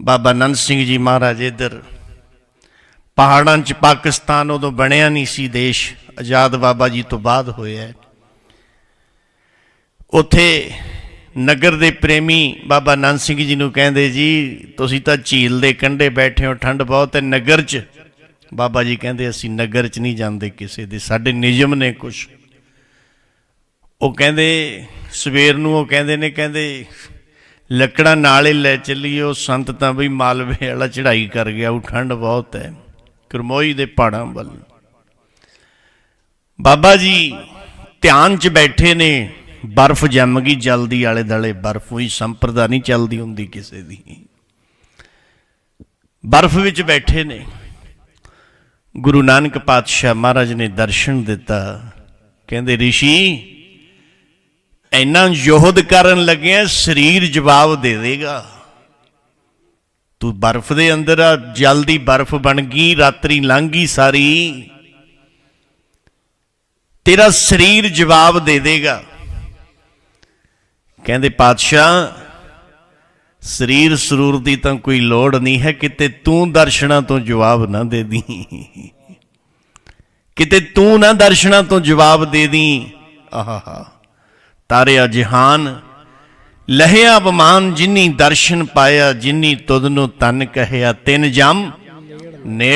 ਬਾਬਾ ਨੰਦ ਸਿੰਘ ਜੀ ਮਹਾਰਾਜ ਇੱਧਰ। ਪਹਾੜਾਂ 'ਚ ਪਾਕਿਸਤਾਨ ਉਦੋਂ ਬਣਿਆ ਨਹੀਂ ਸੀ ਦੇਸ਼, ਆਜ਼ਾਦ ਬਾਬਾ ਜੀ ਤੋਂ ਬਾਅਦ ਹੋਇਆ। ਹੈ। ਉੱਥੇ ਨਗਰ ਦੇ ਪ੍ਰੇਮੀ ਬਾਬਾ ਨੰਦ ਸਿੰਘ ਜੀ ਨੂੰ ਕਹਿੰਦੇ, ਜੀ, ਤੁਸੀਂ ਤਾਂ ਝੀਲ ਦੇ ਕੰਢੇ ਬੈਠੇ ਹੋ, ਠੰਡ ਬਹੁਤ ਹੈ। ਨਗਰ 'ਚ ਬਾਬਾ ਜੀ ਕਹਿੰਦੇ, ਅਸੀਂ ਨਗਰ 'ਚ ਨਹੀਂ ਜਾਂਦੇ ਕਿਸੇ ਦੇ, ਸਾਡੇ ਨਿਯਮ ਨੇ ਕੁਝ ਉਹ ਕਹਿੰਦੇ, ਸਵੇਰ ਨੂੰ ਉਹ ਕਹਿੰਦੇ ਨੇ, ਕਹਿੰਦੇ ਲੱਕੜਾਂ ਨਾਲੇ ਲੈ ਚੱਲੀਏ, ਉਹ ਸੰਤ ਤਾਂ ਬਈ ਮਾਲਵੇ ਵਾਲਾ ਚੜਾਈ ਕਰ ਗਿਆ, ਉਹ ਠੰਡ ਬਹੁਤ ਹੈ, ਕਰਮੋਈ ਦੇ ਪਹਾੜਾਂ ਵੱਲ। ਬਾਬਾ ਜੀ ਧਿਆਨ 'ਚ ਬੈਠੇ ਨੇ, ਬਰਫ਼ ਜੰਮ ਗਈ, ਜਲਦੀ ਆਲੇ ਦਲੇ ਬਰਫ਼ ਹੋਈ, ਸੰਪਰਦਾ ਨਹੀਂ ਚੱਲਦੀ ਹੁੰਦੀ ਕਿਸੇ ਦੀ। ਬਰਫ਼ ਵਿੱਚ ਬੈਠੇ ਨੇ, ਗੁਰੂ ਨਾਨਕ ਪਾਤਸ਼ਾਹ ਮਹਾਰਾਜ ਨੇ ਦਰਸ਼ਨ ਦਿੱਤਾ, ਕਹਿੰਦੇ, ਰਿਸ਼ੀ ਇੰਨਾ ਯੋਹਦ ਕਰਨ ਲੱਗਿਆ ਸਰੀਰ ਜਵਾਬ ਦੇ ਦੇਗਾ। ਤੂੰ ਬਰਫ਼ ਦੇ ਅੰਦਰ ਆ, ਜਲਦੀ ਬਰਫ਼ ਬਣ ਗਈ, ਰਾਤਰੀ ਲੰਘ ਗਈ ਸਾਰੀ। ਤੇਰਾ ਸਰੀਰ ਜਵਾਬ ਦੇ ਦੇਗਾ। ਕਹਿੰਦੇ, ਪਾਤਸ਼ਾਹ, ਸਰੀਰ ਸਰੂਰ ਦੀ ਤਾਂ ਕੋਈ ਲੋੜ ਨਹੀਂ ਹੈ, ਕਿਤੇ ਤੂੰ ਦਰਸ਼ਨਾਂ ਤੋਂ ਜਵਾਬ ਨਾ ਦੇ ਦੀ। ਕਿਤੇ ਤੂੰ ਨਾ ਦਰਸ਼ਨਾਂ ਤੋਂ ਜਵਾਬ ਦੇ ਦੀ। ਆਹਾ ਤਾਰਿਆ ਜਹਾਨ, ਲਹਿਆ ਬਮਾਨ ਜਿਨੀ ਦਰਸ਼ਨ ਪਾਇਆ, ਜਿਨੀ ਤੁਧ ਨੂੰ ਤਨ ਕਹਿਆ, ਤਿਨ ਜਮ ਨੇ